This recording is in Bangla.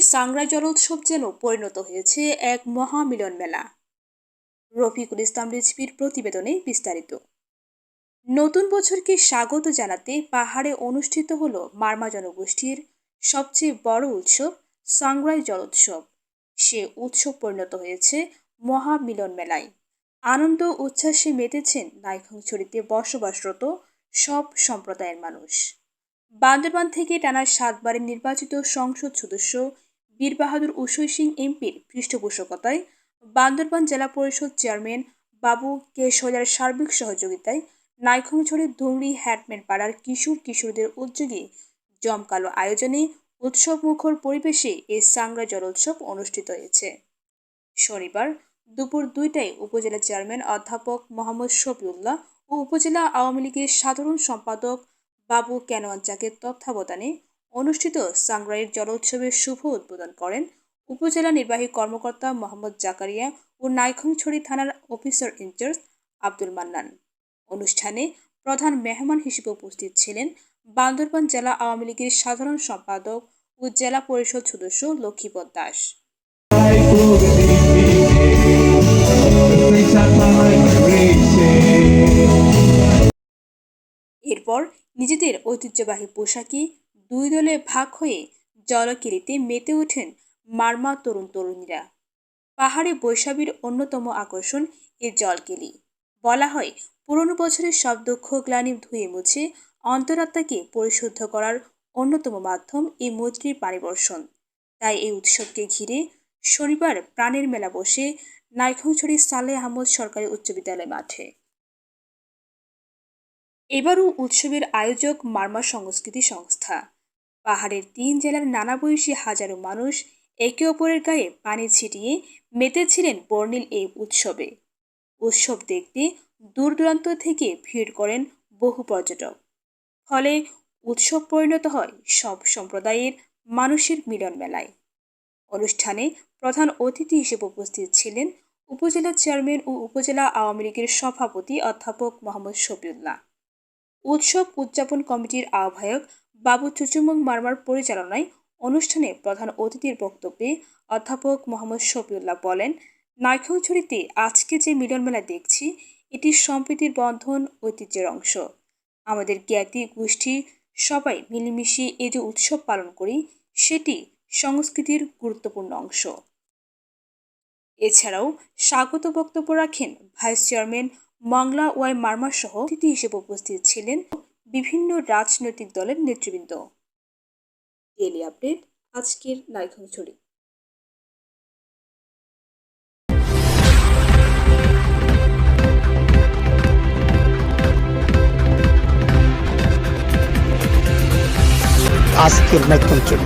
সাংরাই জলোৎসব যেন পরিণত হয়েছে এক মহামিলন মেলা। রফিকুল ইসলাম রিজভির প্রতিবেদনে বিস্তারিত। নতুন বছরকে স্বাগত জানাতে পাহাড়ে অনুষ্ঠিত হল মারমা জনগোষ্ঠীর সবচেয়ে বড় উৎসব সাংরাই জলোৎসব। সে উৎসব পরিণত হয়েছে মহামিলন মেলায়। আনন্দ উচ্ছ্বাসে মেতেছেন নাইখংছড়িতে বসবাসরত সব সম্প্রদায়ের মানুষ। বান্দরবান থেকে টানা সাতবারের নির্বাচিত সংসদ সদস্য বীর বাহাদুর উষয় সিং এমপির পৃষ্ঠপোষকতায় বান্দরবান জেলা পরিষদ চেয়ারম্যান বাবু কে সার্বিক সহযোগিতায় নাইখংছড়ি ধুমরি হ্যাটম্যান পাড়ার কিশোর কিশোরদের উদ্যোগে জমকালো আয়োজনে উৎসব মুখর পরিবেশে এই সাংরা জলোৎসব অনুষ্ঠিত হয়েছে। শনিবার দুপুর দুইটায় উপজেলা চেয়ারম্যান অধ্যাপক মোহাম্মদ শফিউল্লাহ ও উপজেলা আওয়ামী লীগের সাধারণ সম্পাদক বাবু ক্যানোয়াঞ্চাকের তত্ত্বাবধানে অনুষ্ঠিত সাংগ্রাইয়ের জলোৎসবের শুভ উদ্বোধন করেন উপজেলা নির্বাহী কর্মকর্তা মোহাম্মদ জাকারিয়া ও নাইখংছড়ি থানার অফিসার ইনচার্জ আব্দুল মান্নান। অনুষ্ঠানে প্রধান মেহমান হিসেবে উপস্থিত ছিলেন বান্দরবান জেলা আওয়ামী লীগের সাধারণ সম্পাদক ও জেলা পরিষদ সদস্য লক্ষ্মীপদ দাস। নিজেদের ঐতিহ্যবাহী পোশাকে দুই দলে ভাগ হয়ে জলকিরিতে মেতে ওঠেন মারমা তরুণ তরুণীরা। পাহাড়ে বৈশাখীর অন্যতম আকর্ষণ এ জলকেলি বলা হয়, পুরনো বছরের সব দুঃখ গ্লানি ধুয়ে মুছে অন্তরাত্মাকে পরিশুদ্ধ করার অন্যতম মাধ্যম এই মৈত্রীর পানিবর্ষণ তাই এই উৎসবকে ঘিরে শনিবার প্রাণের মেলা বসে নাইখংছড়ি সালে আহমদ সরকারি উচ্চ বিদ্যালয় মাঠে। এবারও উৎসবের আয়োজক মারমা সংস্কৃতি সংস্থা। পাহাড়ের তিন জেলার নানা বয়সী হাজারো মানুষ একে অপরের গায়ে পানি ছিটিয়ে মেতেছিলেন বর্ণিল এই উৎসবে। উৎসব দেখতে দূর দূরান্ত থেকে ভিড় করেন বহু পর্যটক। ফলে উৎসব পরিণত হয় সব সম্প্রদায়ের মানুষের মিলন মেলায়। অনুষ্ঠানে প্রধান অতিথি হিসেবে উপস্থিত ছিলেন উপজেলা চেয়ারম্যান ও উপজেলা আওয়ামী লীগের সভাপতি অধ্যাপক মোহাম্মদ শফিউল্লাহ। উৎসব উদযাপন কমিটির আহ্বায়ক বাবু চুচুমং মারমার পরিচালনায় অনুষ্ঠানে প্রধান অতিথির বক্তব্যে অধ্যাপক মোহাম্মদ শফিউল্লাহ বলেন নাইখংছড়িতে আজকে যে মিলন মেলা দেখছি, এটি সম্প্রীতির বন্ধন, ঐতিহ্যের অংশ। আমাদের জ্ঞাতি গোষ্ঠী সবাই মিলেমিশে এই যে উৎসব পালন করি, সেটি সংস্কৃতির গুরুত্বপূর্ণ অংশ। এছাড়াও স্বাগত বক্তব্য রাখেন vice chairman Mongla Y Marma সহ অতিথি হিসেবে উপস্থিত ছিলেন বিভিন্ন রাজনৈতিক দলের নেতৃবৃন্দ। ডেলি আপডেট আজকের নাইখংছড়ি আজকের নাইকঞ্চল